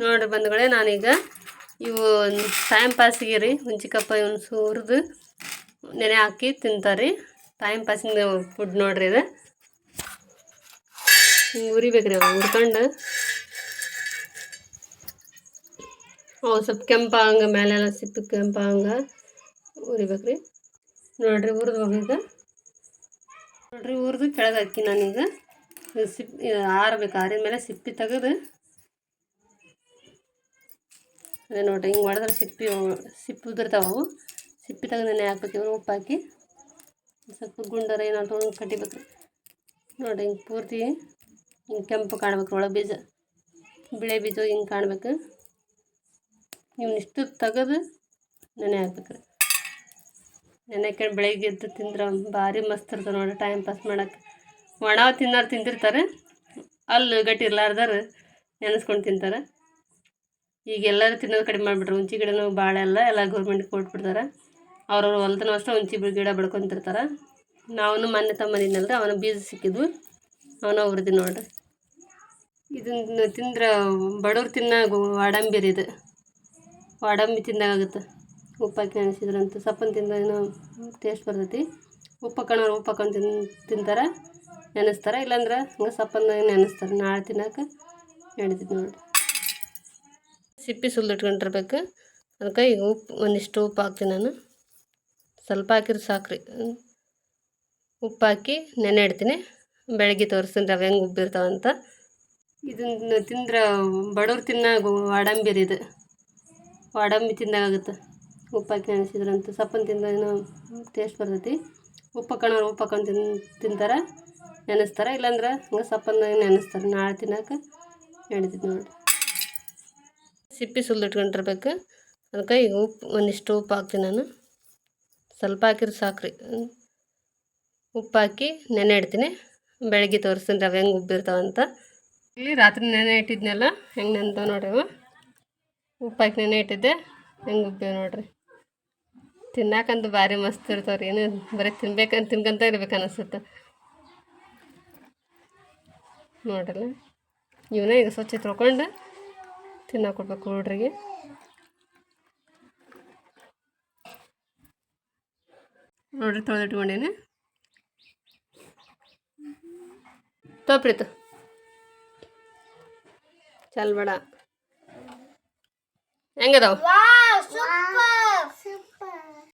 ನೋಡ್ರಿ ಬಂಧುಗಳೇ, ನಾನೀಗ ಇವು ಟೈಮ್ ಪಾಸಿಗೆ ರೀ ಹುಂಚಿಕಪ್ಪ ಇವನು ಹುರಿದು ನೆನೆ ಹಾಕಿ ತಿಂತಾರೆ ಟೈಮ್ ಪಾಸಿಂಗ್ ಫುಡ್ ನೋಡ್ರಿ ಇದು. ಹಿಂಗೆ ಉರಿಬೇಕ್ರಿ ಅವು ಹುರ್ಕೊಂಡು ಅವು ಸ್ವಲ್ಪ ಕೆಂಪ ಹಂಗೆ ಮೇಲೆಲ್ಲ ಸಿಪ್ಪು ಕೆಂಪ ಹಂಗೆ ಉರಿಬೇಕ್ರಿ ನೋಡ್ರಿ ಹುರಿದು ಹೋಗೀಗ ನೋಡ್ರಿ ಹುರಿದು ಕೆಳಗೆ ಹಾಕಿ ನಾನೀಗ. ಇದು ಸಿಪ್, ಇದು ಆರ್ಬೇಕು ಆರಿದ ಮೇಲೆ ಸಿಪ್ಪಿ ತೆಗೆದು ಅದೇ ನೋಡಿರಿ, ಹಿಂಗೆ ಮಾಡಿದ್ರೆ ಸಿಪ್ಪಿ ಸಿಪ್ಪಿ ಉದುರ್ತಾವು ಸಿಪ್ಪಿ ತೆಗೆದು ನೆನೆ ಹಾಕ್ಬೇಕು ಉಪ್ಪು ಹಾಕಿ ಸ್ವಲ್ಪ ಗುಂಡರ ಏನಾದ್ರು ತೊಗೊಂಡು ಕಟ್ಟಿಬೇಕು. ನೋಡ್ರಿ, ಹಿಂಗೆ ಪೂರ್ತಿ ಹಿಂಗೆ ಕೆಂಪು ಕಾಣ್ಬೇಕು, ಒಳಗೆ ಬೀಜ. ಬಿಳೆ ಬೀಜ ಹಿಂಗೆ ಕಾಣ್ಬೇಕು. ಇವನ್ನಿಷ್ಟು ತೆಗೆದು ನೆನೆ ಹಾಕ್ಬೇಕು. ನೆನೆಕೊಂಡು ಬೆಳಗ್ಗೆ ಎದ್ದು ತಿಂದ್ರೆ ಭಾರಿ ಮಸ್ತ್ ಇರ್ತದೆ ನೋಡಿ ಟೈಮ್ ಪಾಸ್ ಮಾಡೋಕೆ. ಒಣ ತಿನ್ನೋರು ತಿಂತಿರ್ತಾರೆ ಅಲ್ಲಿ ಗಟ್ಟಿ ಇರ್ಲಾರ್ದಾರು ನೆನೆಸ್ಕೊಂಡು ತಿಂತಾರೆ. ಈಗ ಎಲ್ಲರೂ ತಿನ್ನೋದು ಕಡಿಮೆ ಮಾಡಿಬಿಟ್ರು. ಹುಂಚಿ ಗಿಡನೂ ಭಾಳ ಎಲ್ಲ ಎಲ್ಲ ಗೌರ್ಮೆಂಟ್ಗೆ ಕೊಟ್ಬಿಡ್ತಾರೆ. ಅವ್ರವ್ರ ಹೊಲ್ದನೂ ಅಷ್ಟೇ ಹುಂಚಿ ಗಿಡ ಬೆಳ್ಕೊತಿರ್ತಾರೆ ನಾವು ಮೊನ್ನೆ ತಮ್ಮನಿದ್ನಲ್ರಿ ಅವನ ಬೀಜ ಸಿಕ್ಕಿದ್ವು. ಅವನ ಹುರಿದಿ ನೋಡ್ರಿ. ಇದನ್ನ ತಿಂದ್ರೆ ಬಡವ್ರು ತಿನ್ನ ವಾಡಂಬಿ ರೀ ಇದು. ವಾಡಂಬಿ ತಿಂದಾಗುತ್ತೆ ಉಪ್ಪಾಕಿ ಅನಿಸಿದ್ರಂತ. ಸಪ್ಪನ್ ತಿಂದ ಏನೋ ಟೇಸ್ಟ್ ಬರ್ತೈತಿ. ಉಪ್ಪು ಹಾಕೋಣವ್ರು ಉಪ್ಪು ಹಾಕೊಂಡು ತಿನ್, ತಿಂತಾರೆ, ನೆನೆಸ್ತಾರೆ. ಇಲ್ಲಾಂದ್ರೆ ಹಂಗೆ ಸಪ್ಪನ್ನ ನೆನೆಸ್ತಾರೆ. ನಾಳೆ ತಿನ್ನೋಕೆ ನಡೀತೈತಿ ನೋಡ್ರಿ. ಸಿಪ್ಪಿ ಸುಲಿದಿಟ್ಕೊಂಡಿರ್ಬೇಕು. ಅದಕ್ಕೆ ಈಗ ಉಪ್ಪು ಒಂದಿಷ್ಟು ಉಪ್ಪು ಹಾಕ್ತೀನಿ ನಾನು. ಸ್ವಲ್ಪ ಹಾಕಿದ್ರೆ ಸಾಕ್ರಿ. ಉಪ್ಪು ಹಾಕಿ ನೆನೆ ಇಡ್ತೀನಿ. ಬೆಳಗ್ಗೆ ತೋರಿಸ್ತೀನಿ ರವೆ ಹೆಂಗೆ ಉಬ್ಬಿರ್ತಾವಂತ ಇದನ್ನು ತಿಂದ್ರೆ ಬಡವ್ರು ತಿನ್ನಾಗ ವಾಡಂಬಿ ರೀ ಇದು. ವಾಡಂಬಿ ತಿಂದಾಗುತ್ತೆ ಉಪ್ಪು ಹಾಕಿ ನೆನೆಸಿದ್ರಂತ ಸಪ್ಪನ್ ತಿಂದ ಟೇಸ್ಟ್ ಬರ್ತೈತಿ. ಉಪ್ಪು ಹಾಕೋಣ, ಉಪ್ಪು ಹಾಕೊಂಡು ತಿನ್, ತಿಂತಾರೆ, ನೆನೆಸ್ತಾರೆ. ಇಲ್ಲಾಂದ್ರೆ ಹಂಗೆ ಸಪ್ಪನ್ನ ನೆನೆಸ್ತಾರೆ. ನಾಳೆ ತಿನ್ನೋಕೆ ನಡೀತೈತಿ ನೋಡಿರಿ. ಸಿಪ್ಪಿ ಸುಲಿದಿಟ್ಕೊಂಡಿರ್ಬೇಕು ಅದಕ್ಕೆ ಈಗ ಉಪ್ಪು, ಒಂದಿಷ್ಟು ಉಪ್ಪು ಹಾಕ್ತೀನಿ ನಾನು. ಸ್ವಲ್ಪ ಹಾಕಿದ್ರೆ ಸಾಕ್ರಿ. ಉಪ್ಪು ಹಾಕಿ ನೆನೆ ಇಡ್ತೀನಿ. ಬೆಳಗ್ಗೆ ತೋರಿಸ್ತೀನಿ ರವೆ ಹೆಂಗೆ ಉಬ್ಬಿರ್ತಾವಂತ ಇಲ್ಲಿ ರಾತ್ರಿ ನೆನೆ ಇಟ್ಟಿದ್ನೆಲ್ಲ, ಹೆಂಗೆ ನೆನ್ತಾವೆ ನೋಡ್ರಿ ಅವು ಉಪ್ಪು ಹಾಕಿ ನೆನೆ ಇಟ್ಟಿದ್ದೆ, ಹೆಂಗೆ ಉಬ್ಬೇವು ನೋಡ್ರಿ. ತಿನ್ನಕ್ಕಂತೂ ಭಾರಿ ಮಸ್ತ್ ಇರ್ತಾವ್ರಿ. ಏನು ಬರೀ ತಿನ್ಬೇಕಂತ ತಿನ್ಕೊಂತ ಇರ್ಬೇಕು ಅನಿಸುತ್ತೆ. ನೋಡ್ರಲ್ಲ. ಇವನ್ನ ಈಗ ಸ್ವಚ್ಛ ತೊಳ್ಕೊಂಡು ತಿನ್ನಕ್ಕೆ ಕೊಡ್ಬೇಕು ಹುಡ್ರಿಗೆ. ನೋಡ್ರಿ ತೊಳೆದಿಟ್ಕೊಂಡೇನೆ ತೋಪ್ರಿತು ಚಲ್ ಬೇಡ. ಹೆಂಗದಾವ?